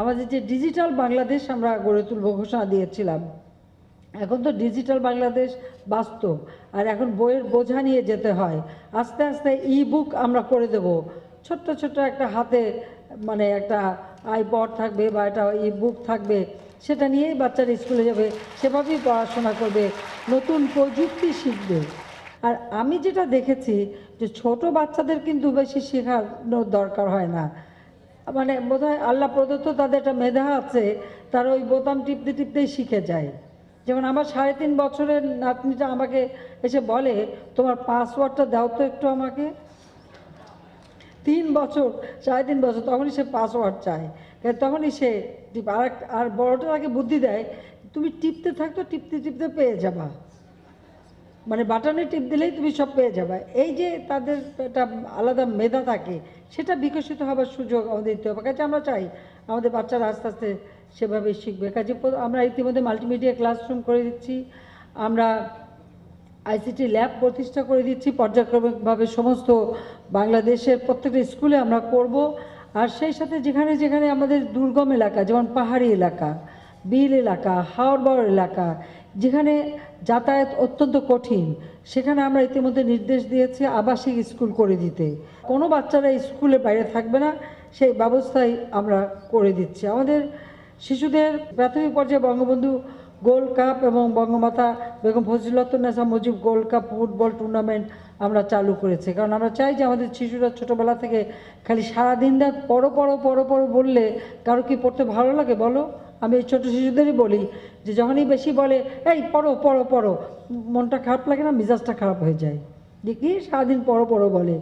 আমাদের যে ডিজিটাল বাংলাদেশ আমরা গড়ে তুলব ঘোষণা দিয়েছিলাম। এখন তো ডিজিটাল বাংলাদেশ বাস্তব, আর এখন বইয়ের বোঝা নিয়ে যেতে হয়। আস্তে আস্তে ই বুক আমরা করে দেব। ছোট্ট ছোট্ট একটা হাতে মানে একটা আইপড থাকবে বা একটা ই বুক থাকবে, সেটা নিয়েই বাচ্চারা স্কুলে যাবে, সেভাবেই পড়াশোনা করবে, নতুন প্রযুক্তি শিখবে। আর আমি যেটা দেখেছি যে ছোট বাচ্চাদের কিন্তু বেশি শেখানোর দরকার হয় না। মানে বোধহয় আল্লাহ প্রদত্ত তাদের একটা মেধা আছে, তারা ওই বোতাম টিপতে টিপতেই শিখে যায়। যেমন আমার সাড়ে তিন বছরের নাতনিটা আমাকে এসে বলে, তোমার পাসওয়ার্ডটা দাও তো একটু আমাকে। তিন বছর, সাড়ে তিন বছর তখনই সে পাসওয়ার্ড চায়। তখনই সে আর আর বড়টা তাকে বুদ্ধি দেয়, তুমি টিপতে থাকতো, টিপতে টিপতে পেয়ে যাবা। মানে বাটনে টিপ দিলেই তুমি সব পেয়ে যাবে। এই যে তাদের একটা আলাদা মেধা থাকে, সেটা বিকশিত হবার সুযোগ আমাদের দিতে হবে। কাজে আমরা চাই, আমাদের বাচ্চারা আস্তে আস্তে সেভাবে শিখবে। কাজে আমরা ইতিমধ্যে মাল্টিমিডিয়া ক্লাসরুম করে দিচ্ছি, আমরা আইসিটি ল্যাব প্রতিষ্ঠা করে দিচ্ছি, পর্যায়ক্রমিকভাবে সমস্ত বাংলাদেশের প্রত্যেকটা স্কুলে আমরা করব। আর সেই সাথে যেখানে যেখানে আমাদের দুর্গম এলাকা, যেমন পাহাড়ি এলাকা বিল এলাকা হাওড়বাড় এলাকা, যেখানে যাতায়াত অত্যন্ত কঠিন, সেখানে আমরা ইতিমধ্যে নির্দেশ দিয়েছি আবাসিক স্কুল করে দিতে। কোনো বাচ্চারা স্কুলে বাইরে থাকবে না, সেই ব্যবস্থাই আমরা করে দিচ্ছি। আমাদের শিশুদের প্রাথমিক পর্যায়ে বঙ্গবন্ধু গোল্ড কাপ এবং Bangamata Begum Fazilatunnesa Mujib gold cup football tournament আমরা চালু করেছি। কারণ আমরা চাই যে আমাদের শিশুরা ছোটোবেলা থেকে খালি সারাদিন রাত পড়ো পড়ো পড়ো পড়ো বললে কারও কি পড়তে ভালো লাগে বলো? আমি এই ছোটো শিশুদেরই বলি যে যখনই বেশি বলে, এই পড়ো পড়ো পড়ো, মনটা খারাপ লাগে না, মেজাজটা খারাপ হয়ে যায়। কি সারাদিন পড়ো পড়ো বলে।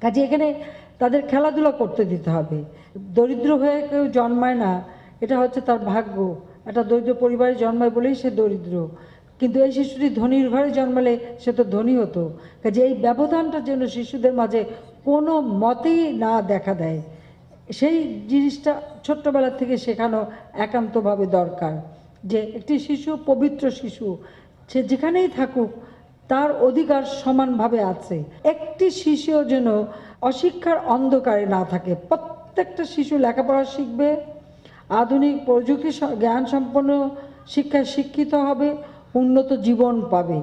কাজে এখানে তাদের খেলাধুলা করতে দিতে হবে। দরিদ্র হয়ে কেউ জন্মায় না, এটা হচ্ছে তার ভাগ্য। একটা দরিদ্র পরিবারে জন্মায় বলেই সে দরিদ্র। কিন্তু এই শিশুটি ধনীর ঘরে জন্মালে সে তো ধনী হতো। কাজে এই ব্যবধানটা যেন শিশুদের মাঝে কোনো মতেই না দেখা দেয়। সেই জিনিসটা ছোট্টবেলা থেকে শেখানো একান্তভাবে দরকার যে একটি শিশু, পবিত্র শিশু, সে যেখানেই থাকুক, তার অধিকার সমানভাবে আছে। একটি শিশুও যেন অশিক্ষার অন্ধকারে না থাকে। প্রত্যেকটা শিশু লেখাপড়া শিখবে, আধুনিক প্রযুক্তি জ্ঞান সম্পন্ন শিক্ষায় শিক্ষিত হবে, উন্নত জীবন পাবে।